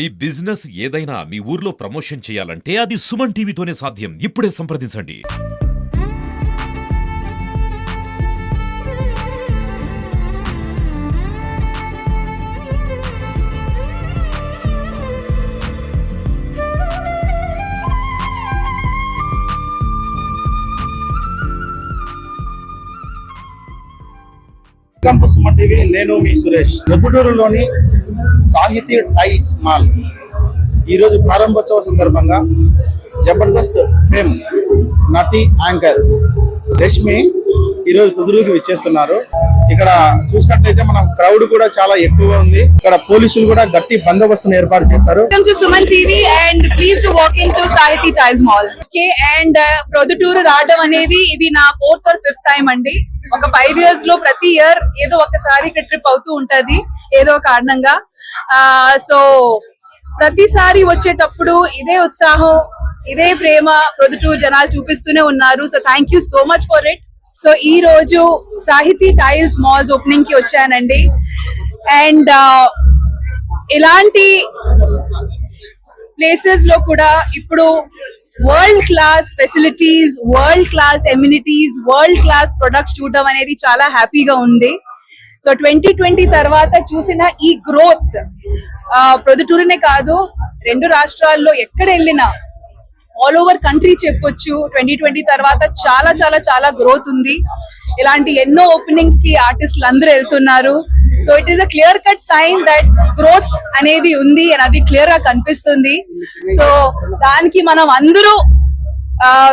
ఈ బిజినెస్ ఏదైనా మీ ఊర్లో ప్రమోషన్ చేయాలంటే అది సుమన్ టీవీతోనే సాధ్యం. ఇప్పుడే సంప్రదించండి. సుమన్ టీవీ. నేను మీ సురేష్. ప్రొద్దుటూరులోని సాహితీ టైల్స్ మాల్. ఈరోజు ప్రారంభోత్సవ సందర్భంగా జబర్దస్త్ ఫేమ్ నటి యాంకర్ రష్మి ఈరోజు కుదురుకి విచ్చేస్తున్నారు. ఇక్కడ చూసినట్లయితే మనం క్రౌడ్ కూడా చాలా ఎక్కువగా ఉంది. ఇక్కడ పోలీసులు కూడా గట్టి బందోబస్తును ఏర్పాటు చేశారు. Welcome Sahiti tiles mall okay and walk into Sahiti Tiles Mall. Okay, and uh, Proddatur రావడం అనేది ఇది నా ఫోర్త్ ఆర్ ఫిఫ్త్ టైం అండి. ఒక ఫైవ్ ఇయర్స్లో ప్రతి ఇయర్ ఏదో ఒకసారి ఇక్కడ ట్రిప్ అవుతూ ఉంటది ఏదో కారణంగా. సో ప్రతిసారి వచ్చేటప్పుడు ఇదే ఉత్సాహం ఇదే ప్రేమ ప్రొద్దుటూరు జనాలు చూపిస్తూనే ఉన్నారు. So thank you so much for it so ఈ రోజు సాహితీ టైల్స్ మాల్స్ ఓపెనింగ్కి వచ్చానండి. అండ్ uh, ఇలాంటి ప్లేసెస్లో కూడా ఇప్పుడు world class facilities world class amenities world class products చూడడం అనేది చాలా హ్యాపీగా ఉంది. సో ట్వంటీ ట్వంటీ తర్వాత చూసిన ఈ గ్రోత్ ప్రొద్దుటూరునే కాదు రెండు రాష్ట్రాల్లో ఎక్కడ వెళ్ళినా ఆల్ ఓవర్ కంట్రీ చెప్పొచ్చు. ట్వంటీ ట్వంటీ తర్వాత చాలా చాలా చాలా గ్రోత్ ఉంది. ఇలాంటి ఎన్నో ఓపెనింగ్స్కి ఆర్టిస్టులు అందరూ వెళ్తున్నారు. So it is a clear cut sign that growth అనేది ఉంది అని అది క్లియర్గా కనిపిస్తుంది. సో దానికి మనం అందరూ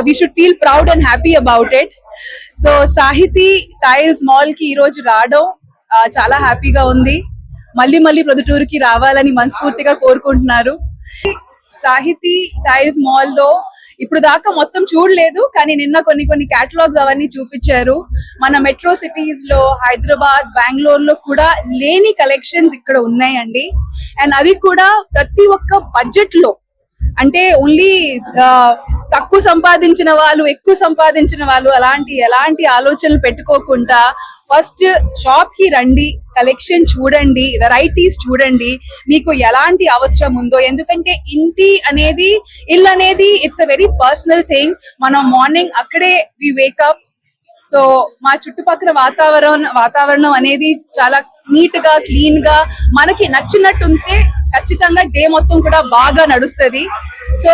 we should feel proud and happy about it so Sahiti tiles మాల్కి ఈ రోజు రావడం చాలా హ్యాపీగా ఉంది. మళ్ళీ మళ్ళీ ప్రొద్దుటూరుకి రావాలని మనస్ఫూర్తిగా కోరుకుంటున్నారు. సాహితీ టైల్స్ మాల్లో ఇప్పుడు దాకా మొత్తం చూడలేదు కానీ నిన్న కొన్ని కొన్ని క్యాటలాగ్స్ అవన్నీ చూపించారు. మన మెట్రో సిటీస్లో హైదరాబాద్ బెంగళూరు లో కూడా లేని కలెక్షన్స్ ఇక్కడ ఉన్నాయండి. అండ్ అవి కూడా ప్రతి ఒక్క బడ్జెట్లో అంటే ఓన్లీ తక్కువ సంపాదించిన వాళ్ళు ఎక్కువ సంపాదించిన వాళ్ళు అలాంటి ఎలాంటి ఆలోచనలు పెట్టుకోకుండా ఫస్ట్ షాప్కి రండి కలెక్షన్ చూడండి వెరైటీస్ చూడండి మీకు ఎలాంటి అవసరం ఉందో. ఎందుకంటే ఇంటి అనేది ఇల్లు అనేది it's a very personal thing మనం మార్నింగ్ అక్కడే వి వేకప్ సో మా చుట్టుపక్కల వాతావరణం వాతావరణం అనేది చాలా నీట్గా క్లీన్గా మనకి నచ్చినట్టు ఉంటే ఖచ్చితంగా డే మొత్తం కూడా బాగా నడుస్తది. సో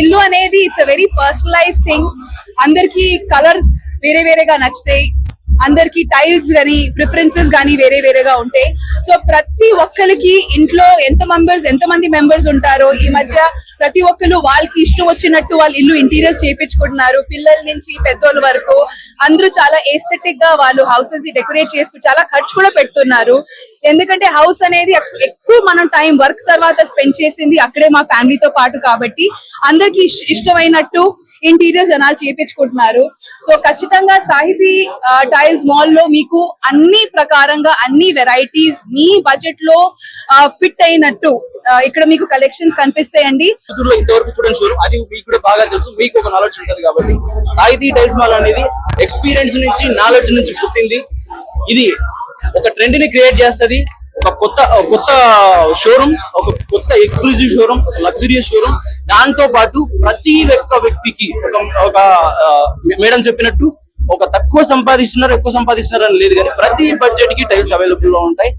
ఇల్లు అనేది it's a very personalise thing అందరికి కలర్స్ వేరే వేరేగా నచ్చుతాయి. అందరికి టైల్స్ గానీ ప్రిఫరెన్సెస్ గానీ వేరే వేరేగా ఉంటాయి. సో ప్రతి ఒక్కరికి ఇంట్లో ఎంత మెంబర్స్ ఎంత మంది మెంబర్స్ ఉంటారో ఈ మధ్య ప్రతి ఒక్కరు వాళ్ళకి ఇష్టం వచ్చినట్టు వాళ్ళు ఇల్లు ఇంటీరియర్స్ చేపించుకుంటున్నారు. పిల్లల నుంచి పెద్దోళ్ళ వరకు అందరూ చాలా ఎస్థెటిక్గా వాళ్ళు హౌసెస్ని డెకరేట్ చేసుకుని చాలా ఖర్చు కూడా పెడుతున్నారు. ఎందుకంటే హౌస్ అనేది ఎక్కువ మనం టైం వర్క్ తర్వాత స్పెండ్ చేసింది అక్కడే మా ఫ్యామిలీతో పాటు కాబట్టి అందరికి ఇష్టమైనట్టు ఇంటీరియర్ జనాలు చేపించుకుంటున్నారు. సో ఖచ్చితంగా సాహితీ టైల్స్ మాల్లో మీకు అన్ని ప్రకారంగా అన్ని వెరైటీస్ మీ బడ్జెట్లో ఫిట్ అయినట్టు ఇక్కడ మీకు కలెక్షన్స్ కనిపిస్తాయండి. చిత్తూరులో ఇంతవరకు చూడని షోరూమ్ అది మీకు కూడా బాగా తెలుసు. మీకు ఒక నాలెడ్జ్ ఉంటుంది కాబట్టి. సాహితీ టైల్స్ మాల్ అనేది ఎక్స్పీరియన్స్ నుంచి నాలెడ్జ్ నుంచి పుట్టింది. ఇది ఒక ట్రెండ్ని క్రియేట్ చేస్తది. ఒక కొత్త కొత్త షోరూమ్ ఒక కొత్త ఎక్స్క్లూజివ్ షోరూమ్ ఒక షోరూమ్ దాంతో పాటు ప్రతి ఒక్క వ్యక్తికి ఒక ఒక మేడం చెప్పినట్టు ఒక తక్కువ సంపాదిస్తున్నారు ఎక్కువ సంపాదిస్తున్నారు అని లేదు కానీ ప్రతి బడ్జెట్కి టైల్స్ అవైలబుల్లో ఉంటాయి.